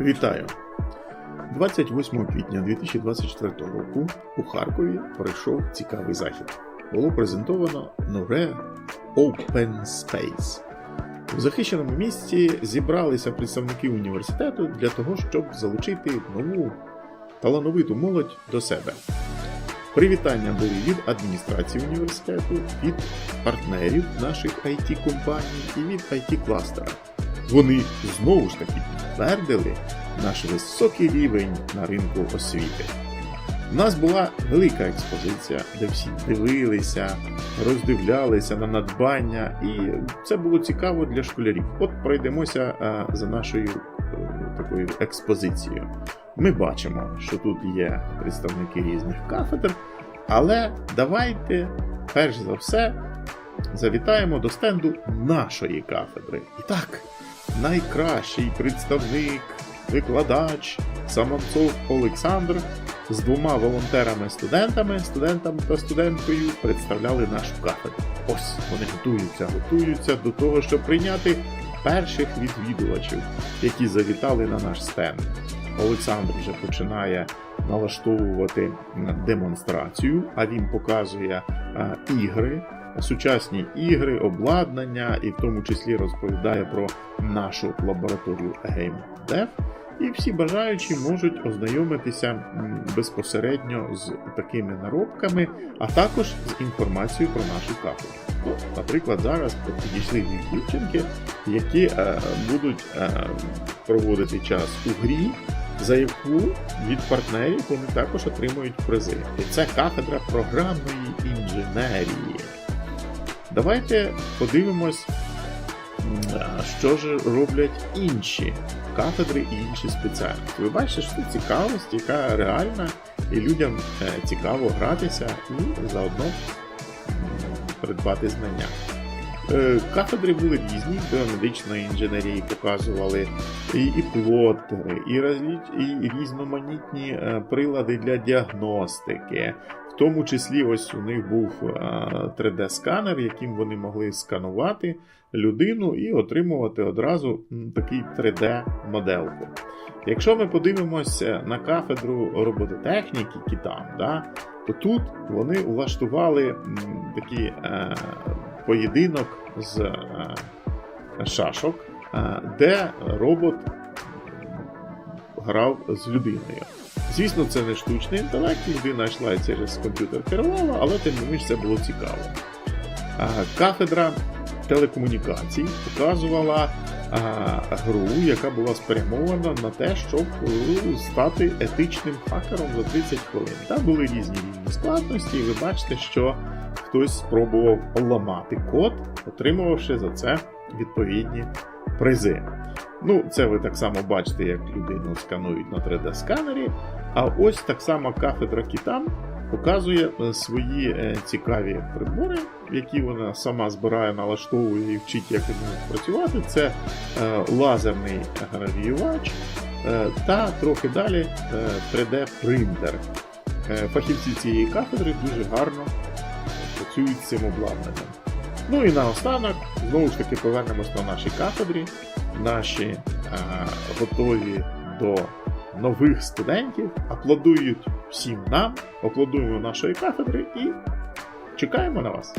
Вітаю! 28 квітня 2024 року у Харкові пройшов цікавий захід. Було презентовано нове Open Space. У захищеному місці зібралися представники університету для того, щоб залучити нову талановиту молодь до себе. Привітання були від адміністрації університету, від партнерів наших it компаній і від it кластера Вони знову ж таки підтвердили наш високий рівень на ринку освіти. У нас була велика експозиція, де всі дивилися, роздивлялися на надбання, і це було цікаво для школярів. От пройдемося е, за нашою е, такою експозицією. Ми бачимо, що тут є представники різних кафедр, але давайте, перш за все, завітаємо до стенду нашої кафедри. І так, найкращий представник, викладач Самонцов Олександр з двома волонтерами-студентами, студентом та студенткою представляли нашу кафедру. Ось вони готуються, готуються до того, щоб прийняти перших відвідувачів, які завітали на наш стенд. Олександр вже починає налаштовувати демонстрацію, а він показує е, ігри, сучасні ігри, обладнання, і в тому числі розповідає про нашу лабораторію GameDev. І всі бажаючі можуть ознайомитися безпосередньо з такими наробками, а також з інформацією про нашу кафедру. Наприклад, зараз підійшли дівчинки, які е, будуть е, проводити час у грі, за яку від партнерів вони також отримують призи. І це кафедра програмної інженерії. Давайте подивимось, що ж роблять інші кафедри і інші спеціальності. Ви бачите, що це цікавість, яка реальна, і людям е, цікаво гратися і заодно придбати знання. Е, Кафедри були різні, біомедичної інженерії показували і, і плотери, і, і різноманітні е, прилади для діагностики. В тому числі, ось у них був е, 3D-сканер, яким вони могли сканувати людину і отримувати одразу такий 3D-моделку. Якщо ми подивимося на кафедру робототехніки Кітам, да, то тут вони влаштували такий е, поєдинок з е, шашок, е, де робот грав з людиною. Звісно, це не штучний інтелект, людина йшла і через комп'ютер керувала, але тим не менш це було цікаво. Кафедра телекомунікацій показувала гру, яка була спрямована на те, щоб е, стати етичним хакером за 30 хвилин. Там були різні рівні складності, і ви бачите, що хтось спробував ламати код, отримувавши за це відповідні призи. Ну, це ви так само бачите, як людину сканують на 3D-сканері. А ось так само кафедра Кітам показує е, свої е, цікаві прибори, які вона сама збирає, налаштовує і вчить, як вони працювати. Це е, лазерний гравіювач та трохи далі е, 3D-принтер. Е, Фахівці цієї кафедри дуже гарно працюють з цим обладнанням. Ну і наостанок, знову ж таки, повернемось на нашій кафедрі. Наші е, готові до нових студентів, аплодують всім нам, аплодуємо нашої кафедри і чекаємо на вас.